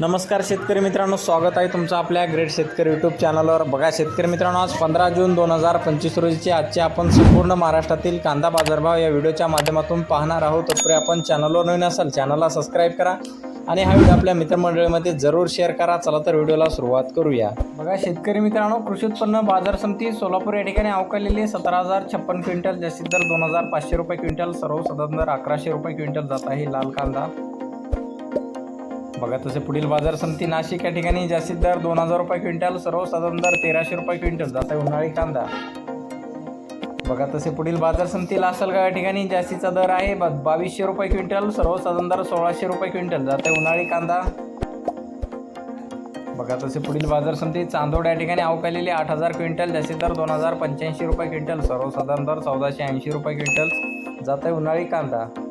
नमस्कार शेतकरी मित्रांनो स्वागत आहे तुमचं आपल्या ग्रेट शेतकरी यूट्यूब चॅनलवर बघा शेतकरी मित्रांनो आज पंधरा जून दोन हजार पंचवीस रोजीचे आजचे आपण संपूर्ण महाराष्ट्रातील कांदा बाजारभाव या व्हिडिओच्या माध्यमातून पाहणार आहोत. तत्पूर्वी आपण चॅनलवर नवीन असाल चॅनलला सबस्क्राईब करा आणि हा व्हिडिओ आपल्या मित्रमंडळीमध्ये जरूर शेअर करा. चला तर व्हिडिओला सुरुवात करूया. बघा शेतकरी मित्रांनो कृषी उत्पन्न बाजार समिती सोलापूर या ठिकाणी अवकालेली सतरा हजार छप्पन क्विंटल जास्तीत दर दोन हजार पाचशे रुपये क्विंटल सर्व दर अकराशे रुपये क्विंटल जात आहे लाल कांदा. बघा तसे पुढील बाजार समिती नाशिक या ठिकाणी जास्तीत दर दोन हजार रुपये क्विंटल सर्वसाधारण दर तेराशे रुपये क्विंटल. जात आहे उन्हाळी कांदा. बघा तसे पुढील बाजार समिती लासलगाव या ठिकाणी जास्तीचा दर आहे ब- बावीसशे रुपये क्विंटल सर्वसाधारण दर सोळाशे रुपये क्विंटल. जात आहे उन्हाळी कांदा. बघा तसे पुढील बाजार समिती चांदोड या ठिकाणी अवकालेली आठ हजार क्विंटल जास्तीत दर दोन हजार पंच्याऐंशी रुपये क्विंटल सर्वसाधारण दर चौदाशे ऐंशी रुपये क्विंटल. जात आहे उन्हाळी कांदा.